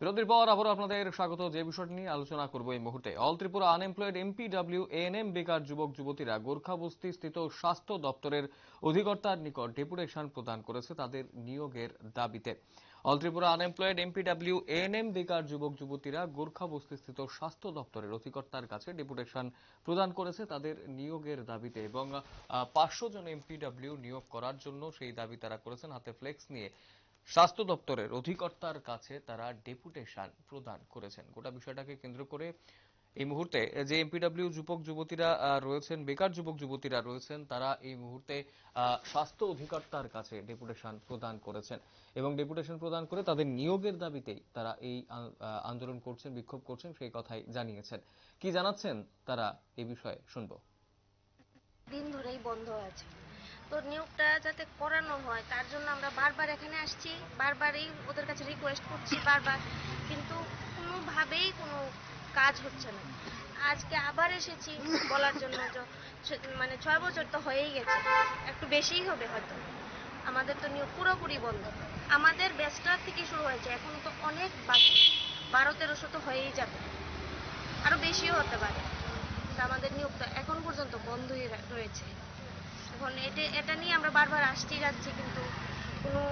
বিরতির পর আবারও আপনাদের স্বাগত। যে বিষয়টি নিয়ে আলোচনা করব এই মুহূর্তে, all Tripura unemployed MPW ANM বেকার যুবক যুবতীরা গোর্খাবস্তি স্থিত স্বাস্থ্য দপ্তরের অধিকর্তার নিকট ডেপুটেশন প্রদান করেছে তাদের নিয়োগের দাবিতে। All Tripura unemployed MPW ANM বেকার যুবক যুবতীরা গোর্খাবস্তি স্থিত স্বাস্থ্য দপ্তরের অধিকর্তার কাছে ডেপুটেশন প্রদান করেছে তাদের নিয়োগের দাবিতে এবং পাঁচশো জন এমপিডব্লিউ নিয়োগ করার জন্য সেই দাবি তারা করেছেন। হাতে ফ্লেক্স নিয়ে স্বাস্থ্য দপ্তরের অধিকর্তার কাছে তারা ডেপুটেশন প্রদান করেছেন। গোটা বিষয়টাকে কেন্দ্র করে এই মুহূর্তে যে এমপিডব্লিউ যুবক যুবতীরা রয়েছেন, বেকার যুবক যুবতীরা রয়েছেন, তারা এই মুহূর্তে স্বাস্থ্য অধিকর্তার কাছে ডেপুটেশন প্রদান করেছেন এবং ডেপুটেশন প্রদান করে তাদের নিয়োগের দাবিতেই তারা এই আন্দোলন করছেন, বিক্ষোভ করছেন, সেই কথাই জানিয়েছেন। কি জানাচ্ছেন তারা এ বিষয়ে শুনব। দিন ধরেই বন্ধ আছে। তো নিয়োগটা যাতে করানো হয়, তার জন্য আমরা বারবার এখানে আসছি, বারবারই ওদের কাছে রিকোয়েস্ট করছি, বারবার। কিন্তু কোনোভাবেই কোনো কাজ হচ্ছে না। আজকে আবার এসেছি বলার জন্য মানে ছয় বছর তো হয়েই গেছে, একটু বেশিই হবে হয়তো। আমাদের তো নিয়োগ পুরোপুরি বন্ধ। আমাদের ব্যাচটার থেকে শুরু হয়েছে, এখন তো অনেক বাকি। বারো, তেরোশো তো হয়েই যাবে। আরও বেশিও হতে পারে। আমাদের নিয়োগটা এখন পর্যন্ত বন্ধই রয়েছে। এখন এটা এটা নিয়ে আমরা বারবার আসতেই যাচ্ছি কিন্তু কোনো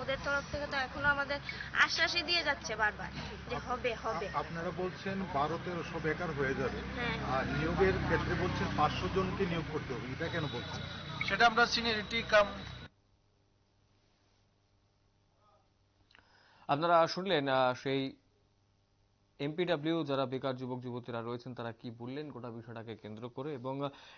ওদের তরফ থেকে তো এখনও আমাদের আশ্বাসই দিয়ে যাচ্ছে বারবার যে হবে হবে। আপনারা বলছেন বারো তেরোশো বেকার হয়ে যাবে। হ্যাঁ। আর নিয়োগের ক্ষেত্রে বলছেন পাঁচশো জনকে নিয়োগ করতে হবে এটা কেন বলছেন? সেটা আমরা সিনিয়রিটি কাম আপনারা শুনলেন সেই এমপিডব্লিউ যারা বেকার যুবক, যুবতীরা রয়েছেন, তারা কি বললেন? গোটা বিষয়টাকে কেন্দ্র করে এবং,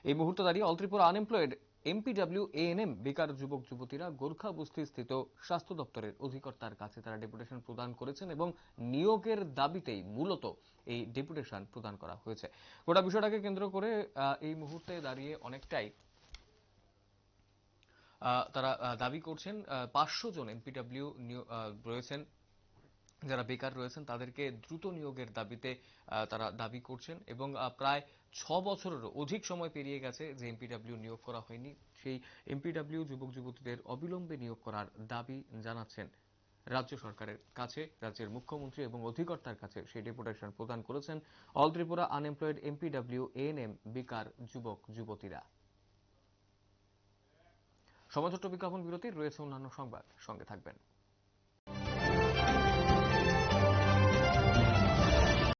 এই মুহূর্তে দাঁড়িয়ে all Tripura unemployed MPW ANM বেকার যুবক, যুবতীরা গোর্খা বস্তি স্থিত স্বাস্থ্য দপ্তরের অধিকর্তার কাছে তারা ডেপুটেশন প্রদান করেছেন এবং নিয়োগের দাবিতেই মূলত এই ডেপুটেশন প্রদান করা হয়েছে। গোটা বিষয়টাকে কেন্দ্র করে এই মুহূর্তে দাঁড়িয়ে অনেকটাই তারা দাবি করছেন পাঁচশো জন এমপিডব্লিউ রয়েছেন। যারা বেকার রয়েছেন, তাদেরকে দ্রুত নিয়োগের দাবিতে তারা দাবি করছেন এবং প্রায় ছ বছরেরও অধিক সময় পেরিয়ে গেছে যে এমপিডাব্লিউ নিয়োগ করা হয়নি। সেই এমপিডাব্লিউ যুবক যুবতীদের অবিলম্বে নিয়োগ করার দাবি জানাচ্ছেন রাজ্য সরকারের কাছে। রাজ্যের মুখ্যমন্ত্রী এবং অধিকর্তার কাছে সেই ডেপুটেশন প্রদান করেছেন all Tripura unemployed MPW ANM বেকার যুবক যুবতীরা। সমাজত্ব বিজ্ঞাপন বিরতি রয়েছে অন্যান্য সংবাদ। সঙ্গে থাকবেন।